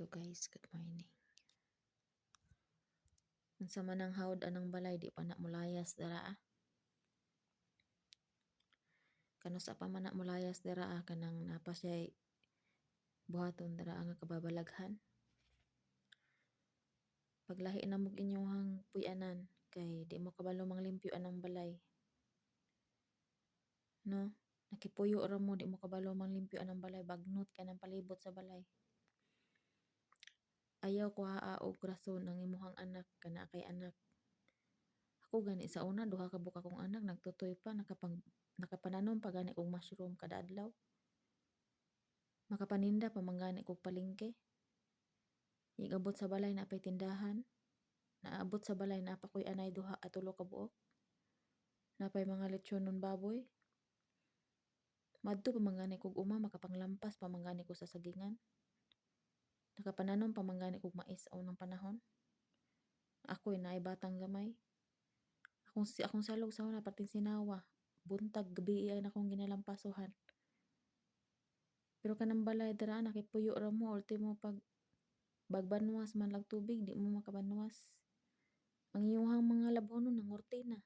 to guys, good morning. Unsa man ang hawd anang balay di pa na mulayas dara ah. Kano sa pa man na mulayas dara ah, kanang napa siya buhaton dara ang kababalaghan. Paglahi na mog inyong puy-anan kay di mo kabalo manglimpyo anang balay. No? Nakipuyo ra mo di mo kabalo manglimpyo anang balay bagnot ka ng palibot sa balay. Ayaw ko haaog rason ang imuhang anak kana kay anak. Ako gani sa una duha ka buka kong anak nagtutoy pa nakapang nakapananom pa gani kong mushroom kada adlaw. Makapaninda pa man gani kog. Igabot sa balay na pay tindahan. Naabot sa balay na pa koy anay duha at tulo ka buok. Napay mga lechon nun baboy. Madto pa man gani kog uma makapanglampas pa man gani ko sa sagingan. Nakapananom pa man gani kog mais sa unang panahon. Ako'y naay batang gamay. Akong si akong salog sa una pating sinawa. Buntag gabi ay akong ginalampasuhan. Pero kanang balay dira nakipuyo ra mo ultimo pag bagbanwas man lag tubig di mo makabanwas. Ang iyong mga labhonon nangurti na.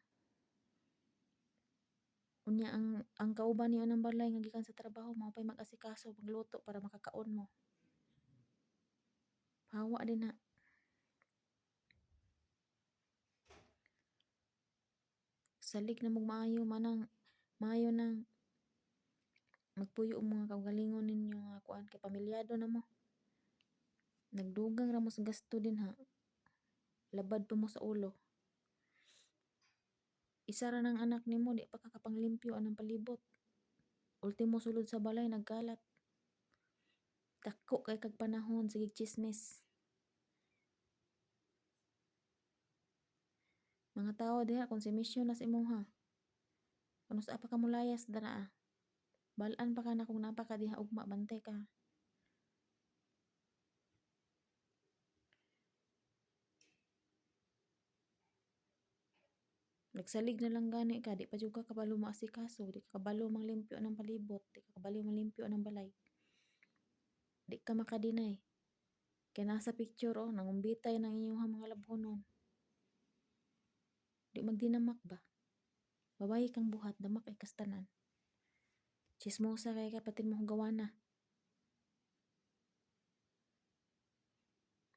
Unya ang ang kauban niyo ng balay nga gikan sa trabaho mao pay mag-asikaso magluto para makakaon mo. Hawa din na. Salig na mong maayo manang maayo nang magpuyo ang mga kaugalingon ninyo nga kuan kay pamilyado na mo. Nagdugang ra mo sa gasto din ha. Labad pa mo sa ulo. Isa ra ng anak nimo di pa kakapanglimpyo anang palibot. Ultimo sulod sa balay nagkalat. Dako kay kag panahon sige chismis. Mga tao diha konsumisyon na sa imuha. Kano sa pa ka mulayas dara ah. Balaan pa ka na kung napaka diha ugma bantay ka. Nagsalig na lang gani ka, di pa jud ka kabalo maasikaso, di ka kabalo manglimpyo ng palibot, di ka kabalo manglimpyo ng balay. Di ka makadinay. Kaya nasa picture oh, nangumbitay ng inyong mga labhonon. Di magdinamak ba? Babayi kang buhat, damak ay kastanan. Chismosa kay kapatid mo gawana.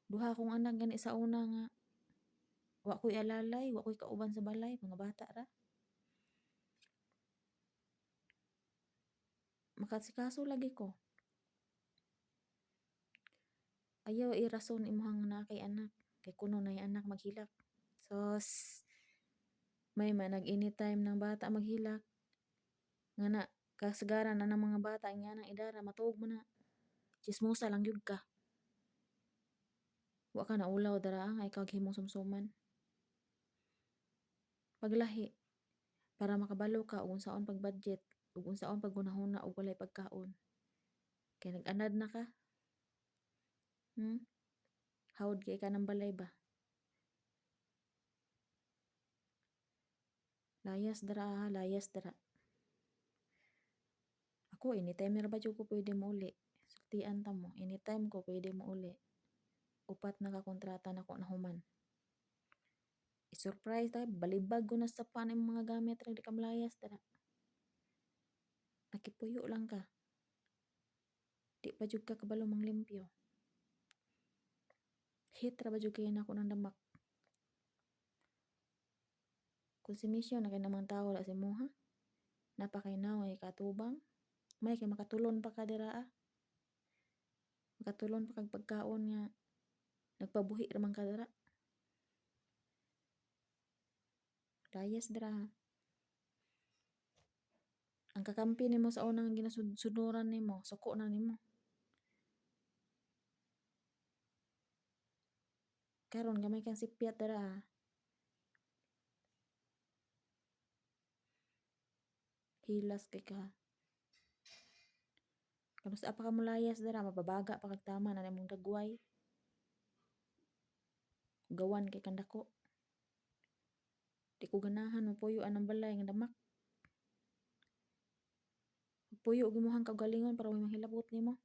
Duha kong anak gani sa una nga wa ko'y alalay, wa ko'y kauban sa balay, mga bata ra. Makasikaso lagi ko. Ayaw irason imuhang na kay anak, kay kuno na anak maghilak. Sos, may man nag anytime ng bata maghilak. Nga na, kasagaran na ng mga bata nga nang idara, matuog mo na. Chismosa lang yun ka. Wa ka na ulaw dara nga ikaw himong sumsuman. Paglahi para makabalo ka ug unsaon pag-budget ug unsaon paggunahuna og walay pagkaon. Kay nag-anad na ka. Hmm? Hawd kay ka ng balay ba? Layas dara, layas dara. Ako, anytime ra ba ko pwede mo uli. Sultian ta mo, anytime ko pwede mo uli. Upat na ka kontrata na ko na human. I-surprise tayo, balibag ko na sa pan ang mga gamit ra di ka malayas dara. Nakipuyo lang ka. Di pa jud ka kabalo manglimpyo. Hit ra ba jud kay nako damak. Konsumisyon na kay namang tao la si moha. Napakay naway katubang. May kay makatulon pa ka dira ah. Makatulon pa kag pagkaon nga nagpabuhi ra man ka dira. Layas dira ha. Ang kakampi nimo sa unang ginasunuran nimo, suko na nimo. Karon gamay kang sipyat dira ha. Hilas kay ka. Kano sa pa ka mulayas dira, mababaga pa kag tama na nimong dagway. Gawan kay kandako. Di ko ganahan mo puyo anang balay nga damak. Puyo gimuhang kagalingon para may mahilabot nimo.